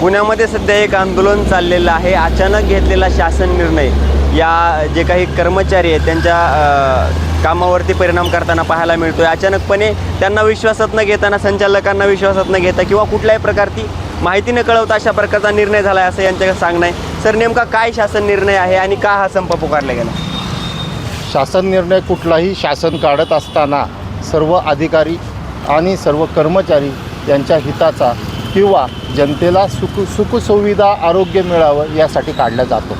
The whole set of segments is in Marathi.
पुण्यामध्ये सध्या एक आंदोलन चाललेलं आहे. अचानक घेतलेला शासन निर्णय या जे काही कर्मचारी आहेत त्यांच्या कामावरती परिणाम करताना पाहायला मिळतोय. अचानकपणे त्यांना विश्वासात न घेताना संचालकांना विश्वासात न घेता किंवा कुठल्याही प्रकारची माहिती न कळवता अशा प्रकारचा निर्णय झाला आहे असं यांचं सांगणं आहे. सर नेमका काय शासन निर्णय आहे आणि का हा संप पुकारला गेला? शासन निर्णय कुठलाही शासन काढत असताना सर्व अधिकारी आणि सर्व कर्मचारी यांच्या हिताचा किंवा जनतेला सुख सुखसुविधा आरोग्य मिळावं यासाठी काढला जातो.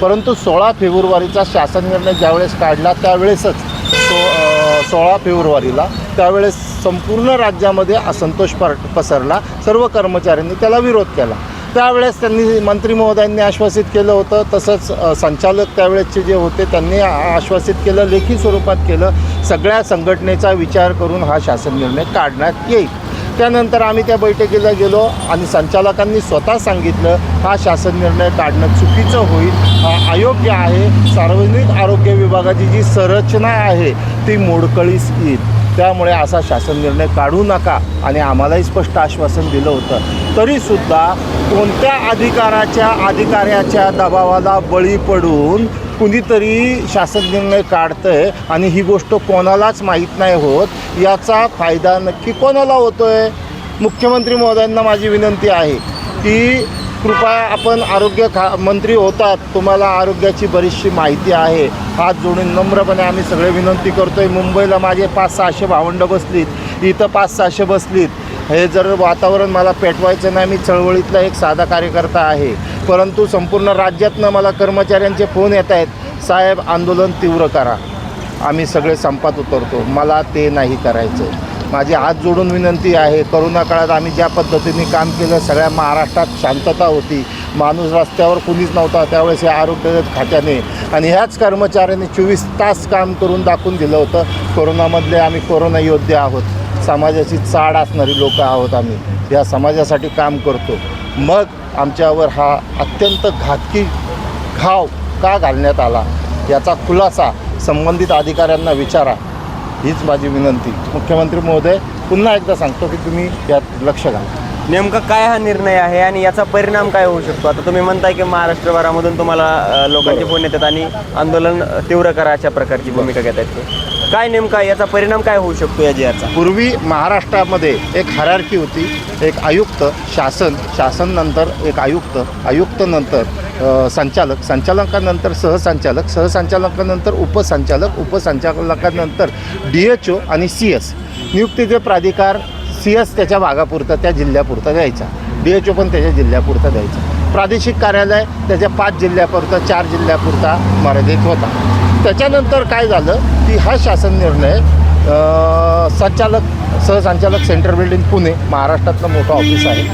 परंतु सोळा फेब्रुवारीचा शासन निर्णय ज्यावेळेस काढला त्यावेळेसच तो सोळा फेब्रुवारीला त्यावेळेस संपूर्ण राज्यामध्ये असंतोष पर पसरला. सर्व कर्मचाऱ्यांनी त्याला विरोध केला. त्यावेळेस त्यांनी मंत्री महोदयांनी आश्वासित केलं होतं. तसंच संचालक त्यावेळेसचे जे होते त्यांनी आश्वासित केलं लेखी स्वरूपात केलं. सगळ्या संघटनेचा विचार करून हा शासन निर्णय काढण्यात येईल. त्यानंतर आम्ही त्या बैठकीला गेलो आणि संचालकांनी स्वतः सांगितलं हा शासन निर्णय काढणं चुकीचं होईल हा अयोग्य आहे. सार्वजनिक आरोग्य विभागाची जी संरचना आहे ती मोडकळीस येईल. त्यामुळे असा शासन निर्णय काढू नका आणि आम्हालाही स्पष्ट आश्वासन दिलं होतं. तरीसुद्धा कोणत्या अधिकाराच्या अधिकाऱ्याच्या दबावाला बळी पडून कुणीतरी शासन निर्णय काढतंय आणि ही गोष्ट कोणालाच माहीत नाही होत याचा फायदा नक्की कोणाला होतो आहे मुख्यमंत्री महोदयांना माझी विनंती आहे की कृपया आपण आरोग्य खा मंत्री होतात तुम्हाला आरोग्याची बरीचशी माहिती आहे. हात जोडून नम्रपणे आम्ही सगळे विनंती करतोय. मुंबईला माझे पाच सहाशे भावंडं बसलीत इथं पाच सहाशे बसलीत. हे जर वातावरण मला पेटवायचं नाही मी चळवळीतला एक साधा कार्यकर्ता आहे. परंतु संपूर्ण राज्यातनं मला कर्मचाऱ्यांचे फोन येत आहेत साहेब आंदोलन तीव्र करा. आम्ही सगळे संपात उतरतो. मला ते नाही करायचं माझी हात जोडून विनंती आहे करोना काळात आम्ही ज्या पद्धतीने काम केलं सगळ्या महाराष्ट्रात शांतता होती. माणूस रस्त्यावर कुणीच नव्हता. त्यावेळेस या आरोग्य खात्याने आणि ह्याच कर्मचाऱ्यांनी चोवीस तास काम करून दाखवून दिलं होतं कोरोनामधले आम्ही कोरोना योद्धे आहोत. समाजाची चाड असणारी लोकं आहोत आम्ही. या समाजासाठी काम करतो. मग आमच्यावर हा अत्यंत घातकी घाव का घालण्यात आला? याचा खुलासा संबंधित अधिकाऱ्यांना विचारा. हीच माझी विनंती. मुख्यमंत्री महोदय पुन्हा एकदा सांगतो की तुम्ही यात लक्ष घाला. नेमका काय हा निर्णय आहे आणि याचा परिणाम काय होऊ शकतो? आता तुम्ही म्हणताय की महाराष्ट्रभरामधून तुम्हाला लोकांचे फोन येतात आणि आंदोलन तीव्र करा अशा प्रकारची भूमिका घेत आहेत काय नेमका याचा परिणाम काय होऊ शकतो या जिहाचा पूर्वी महाराष्ट्रामध्ये एक हरारकी होती. एक आयुक्त शासन शासन नंतर एक आयुक्त आयुक्त नंतर संचालक संचालकानंतर सहसंचालक सहसंचालकानंतर उपसंचालक उपसंचालकानंतर डी एच ओ आणि सी एस नियुक्तीचे प्राधिकार सी एस त्याच्या भागापुरता त्या जिल्ह्यापुरता द्यायचा डी एच ओ पण त्याच्या जिल्ह्यापुरता द्यायचा. प्रादेशिक कार्यालय त्याच्या पाच जिल्ह्यापुरता चार जिल्ह्यापुरता मर्यादित होता. त्याच्यानंतर काय झालं की हा शासन निर्णय संचालक सहसंचालक सेंट्रल बिल्डिंग पुणे महाराष्ट्रातलं मोठं ऑफिस आहे.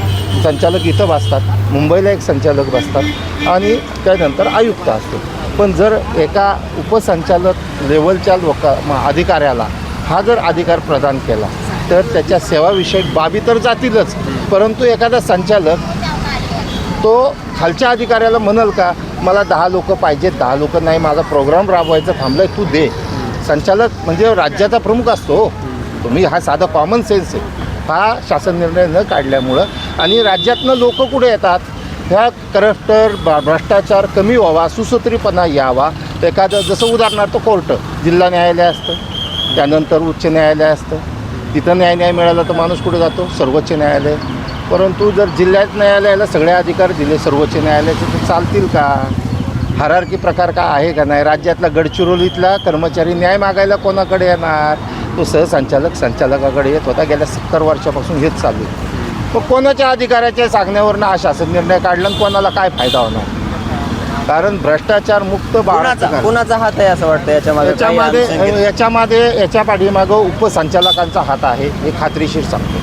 संचालक इथं बसतात मुंबईला एक संचालक बसतात आणि त्यानंतर आयुक्त असतो. पण जर एका उपसंचालक लेवलच्या लोक अधिकाऱ्याला हा जर अधिकार प्रदान केला तर त्याच्या सेवाविषयक बाबी तर जातीलच. परंतु एखादा संचालक तो खालच्या अधिकाऱ्याला म्हणाल का मला दहा लोक पाहिजेत दहा लोक नाही माझा प्रोग्राम राबवायचा थांबलाय तू दे. संचालक म्हणजे राज्याचा प्रमुख असतो हो. तुम्ही हा साधा कॉमन सेन्स आहे. हा शासन निर्णय न काढल्यामुळं आणि राज्यातनं लोक कुठे येतात? ह्या करप्टर भ्रष्टाचार कमी व्हावा सुसूत्रीपणा यावा. एखादं जसं उदाहरणार्थ कोर्ट जिल्हा न्यायालय असतं. त्यानंतर उच्च न्यायालय असतं. तिथं न्याय न्याय मिळाला तर माणूस कुठे जातो? सर्वोच्च न्यायालय. परंतु जर जिल्ह्यात न्यायालयाला सगळे अधिकार दिले सर्वोच्च न्यायालयाचे तर चालतील का? हरारकी प्रकार का आहे का नाही? राज्यातला गडचिरोलीतला कर्मचारी न्याय मागायला कोणाकडे येणार? तो सहसंचालक संचालकाकडे येत होता. गेल्या सत्तर वर्षापासून हेच चालू आहे. मग कोणाच्या अधिकाऱ्याच्या सांगण्यावरनं हा शासन निर्णय काढला आणि कोणाला काय फायदा होणार? कारण भ्रष्टाचार मुक्त कुणाचा हात आहे असं वाटतं याच्यामध्ये याच्यामध्ये? याच्यामध्ये याच्या पाठीमागं उपसंचालकांचा हात आहे हे खात्रीशीर सांगतो.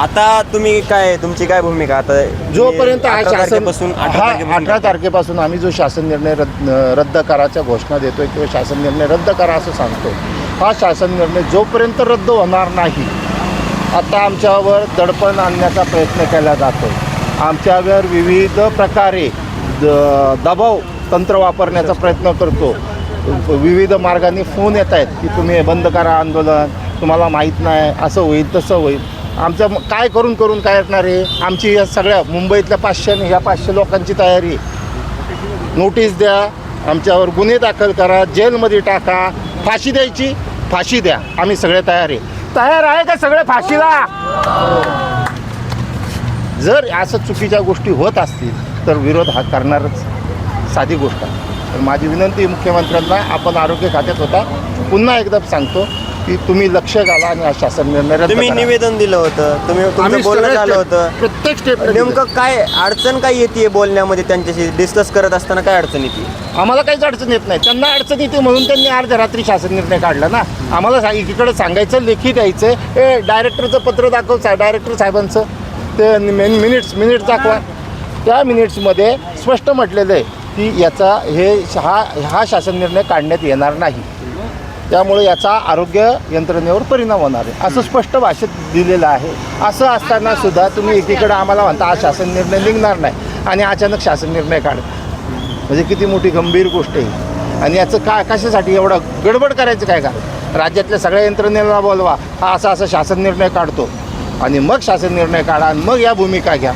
आता तुम्ही काय तुमची काय भूमिका? आता जोपर्यंत हा अठरा शासन तारखेपासून अठरा आम्ही जो शासन निर्णय रद्द रद्द करायच्या घोषणा देतोय किंवा शासन निर्णय रद्द करा असं सांगतो हा शासन निर्णय जोपर्यंत रद्द होणार नाही आता आमच्यावर दडपण आणण्याचा प्रयत्न केला जातो आमच्यावर विविध प्रकारे द दबाव तंत्र वापरण्याचा प्रयत्न करतो. विविध मार्गाने फोन येत आहेत की तुम्ही बंद करा आंदोलन तुम्हाला माहीत नाही असं होईल तसं होईल. आमचं काय करून करून काय येणार आहे? आमची या सगळ्या मुंबईतल्या पाचशे ह्या पाचशे लोकांची तयारी नोटीस द्या आमच्यावर गुन्हे दाखल करा जेलमध्ये टाका. फाशी द्यायची? फाशी द्या. आम्ही सगळे तयार आहे. तयार आहे का सगळे फाशीला? जर असं चुकीच्या गोष्टी होत असतील तर विरोध हा करणारच साधी गोष्ट आहे. तर माझी विनंती आहे मुख्यमंत्र्यांना आपण आरोग्य खात्यात होता. पुन्हा एकदा सांगतो की तुम्ही लक्ष घाला आणि हा शासन निर्णय तुम्ही. निवेदन दिलं होतं तुम्ही तुमचं आम्ही बोलणं झालं होतं. प्रत्येक स्टेप नेमकं काय अडचण काय येते बोलण्यामध्ये त्यांच्याशी? डिस्कस करत असताना काय अडचण येते आम्हाला काहीच अडचण येत नाही. त्यांना अडचण येते म्हणून त्यांनी अर्ध्या रात्री शासन निर्णय काढला ना. आम्हाला सांग एकीकडे सांगायचं लेखी द्यायचं. ए डायरेक्टरचं पत्र दाखव सा डायरेक्टर साहेबांचं. ते मिन मिनिट्स मिनिट्स दाखवा. त्या मिनिट्समध्ये स्पष्ट म्हटलेलं आहे की याचा हे हा हा शासन निर्णय काढण्यात येणार नाही. त्यामुळे याचा आरोग्य यंत्रणेवर परिणाम होणार आहे. असं स्पष्ट भाषेत दिलेलं आहे. असं असताना सुद्धा तुम्ही एकीकडे आम्हाला म्हणता हा शासन निर्णय निघणार नाही. आणि अचानक शासन निर्णय काढ. म्हणजे किती मोठी गंभीर गोष्ट आहे. आणि याचं का कशासाठी एवढं गडबड करायचं काय का? राज्यातल्या सगळ्या यंत्रणेला बोलवा. हा असा असा शासन निर्णय काढतो. आणि मग शासन निर्णय काढा आणि मग या भूमिका घ्या.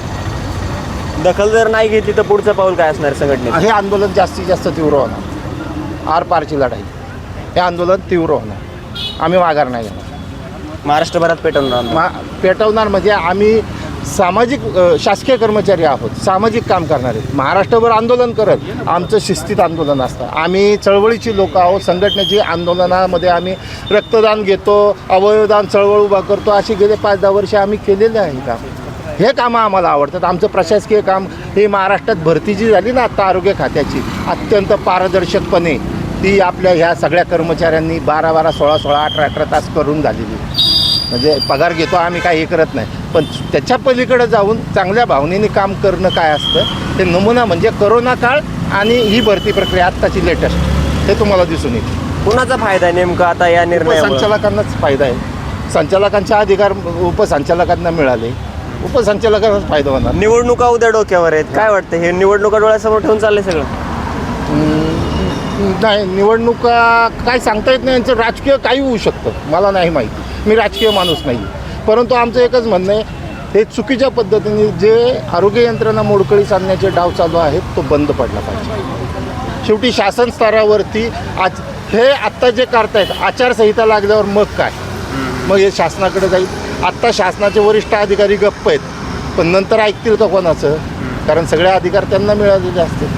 दखल जर नाही घेतली तर पुढचं पाऊल काय असणार संघटनेत हे आंदोलन जास्तीत जास्त तीव्र होणार. आर पारची लढाई. हे आंदोलन तीव्र होणार. आम्ही माघार नाही घेणार. महाराष्ट्रभरात पेटवणार. मा पेटवणार म्हणजे आम्ही सामाजिक शासकीय कर्मचारी आहोत. सामाजिक काम करणारे. महाराष्ट्रभर आंदोलन करत आमचं शिस्तीत आंदोलन असतं. आम्ही चळवळीची लोक आहोत. संघटनेची आंदोलनामध्ये आम्ही रक्तदान घेतो अवयवदान चळवळ उभा करतो. अशी गेले पाच दहा वर्ष आम्ही केलेले आहे काम हे कामं आम्हाला आवडतात. आमचं प्रशासकीय काम ही महाराष्ट्रात भरती जी झाली ना आत्ता आरोग्य खात्याची. अत्यंत पारदर्शकपणे ती आपल्या ह्या सगळ्या कर्मचाऱ्यांनी बारा बारा सोळा सोळा अठरा अठरा तास करून झालेली. म्हणजे पगार घेतो आम्ही काही हे करत नाही. पण त्याच्या पलीकडे जाऊन चांगल्या भावनेने काम करणं काय असतं? ते नमुना म्हणजे करोना काळ आणि ही भरती प्रक्रिया आत्ताची लेटेस्ट हे तुम्हाला दिसून येईल. कुणाचा फायदा आहे नेमका आता या निर्णयामुळे उपसंचालकांनाच फायदा आहे. संचालकांचे अधिकार उपसंचालकांना मिळाले. उपसंचालकांनाच फायदा होणार. निवडणुका उद्या डोक्यावर आहेत. काय वाटतं? हे निवडणुका डोळ्यासमोर ठेवून चाललंय सगळं. नाही निवडणुका काय सांगता येत नाही. यांचं राजकीय काही होऊ शकतं. मला नाही माहिती. मी राजकीय माणूस नाही. परंतु आमचं एकच म्हणणं आहे हे चुकीच्या पद्धतीने जे आरोग्य यंत्रणा मोडकळीस आणण्याचे डाव चालू आहेत तो बंद पडला पाहिजे. शेवटी शासन स्तरावरती आज हे आत्ता जे करतायत आचारसंहिता लागल्यावर मग काय? मग हे शासनाकडे जाईल. आत्ता शासनाचे वरिष्ठ अधिकारी गप्प आहेत पण नंतर ऐकतील का कोणाचं? कारण सगळे अधिकार त्यांना मिळालेले असतील.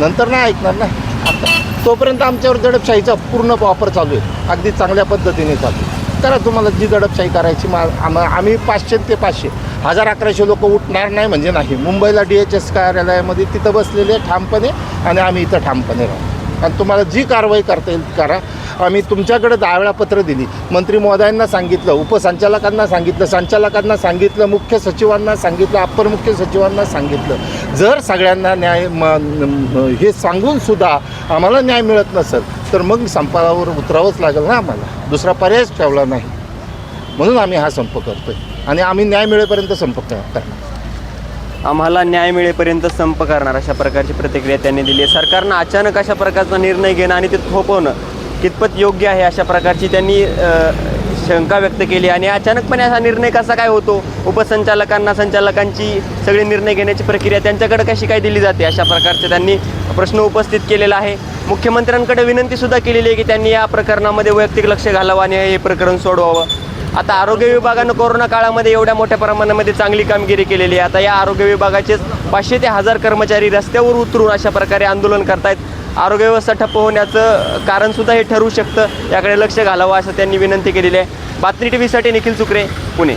नंतर नाही ऐकणार ना. आता तोपर्यंत आमच्यावर दडपशाहीचा पूर्ण वापर चालू आहे. अगदी चांगल्या पद्धतीने चालू आहे. करा तुम्हाला जी दडपशाही करायची मा आम- आम्ही पाचशे ते पाचशे. हजार अकराशे लोक उठणार नाही म्हणजे नाही. मुंबईला डी एच एस कार्यालयामध्ये तिथं बसलेले ठामपणे आणि आम्ही इथं ठामपणे राहू. आणि तुम्हाला जी कारवाई करता येईल करा. आम्ही तुमच्याकडे दहा वेळा पत्र दिली. मंत्री महोदयांना सांगितलं उपसंचालकांना सांगितलं संचालकांना सांगितलं मुख्य सचिवांना सांगितलं अप्पर मुख्य सचिवांना सांगितलं. जर सगळ्यांना न्याय म- हे सांगून सुद्धा आम्हाला न्याय मिळत नसेल तर मग संपावर उतरावंच लागेल ना आम्हाला. दुसरा पर्यायच ठेवला नाही. म्हणून आम्ही हा संप करतोय. आणि आम्ही न्याय मिळेपर्यंत संप करणार. आम्हाला न्याय मिळेपर्यंत संप करणार अशा प्रकारची प्रतिक्रिया त्यांनी दिली आहे. सरकारनं अचानक अशा प्रकारचा निर्णय घेणं आणि ते थोपवणं कितपत योग्य आहे अशा प्रकारची त्यांनी शंका व्यक्त केली आणि अचानकपणे असा निर्णय कसा काय होतो? उपसंचालकांना संचालकांची सगळे निर्णय घेण्याची प्रक्रिया त्यांच्याकडे कशी काय दिली जाते अशा प्रकारचे त्यांनी प्रश्न उपस्थित केलेला आहे. मुख्यमंत्र्यांकडे विनंतीसुद्धा केलेली आहे की त्यांनी या प्रकरणामध्ये वैयक्तिक लक्ष घालावं आणि हे प्रकरण सोडवावं. आता आरोग्य विभागानं कोरोना काळामध्ये एवढ्या मोठ्या प्रमाणामध्ये चांगली कामगिरी केलेली आहे. आता या आरोग्य विभागाचेच पाचशे ते हजार कर्मचारी रस्त्यावर उतरून अशा प्रकारे आंदोलन करतायत. आरोग्य व्यवस्था ठप्प होण्याचं कारणसुद्धा हे ठरू शकतं. याकडे लक्ष घालावं असं त्यांनी विनंती केलेली आहे. बातमी टी व्हीसाठी निखिल चुकरे पुणे.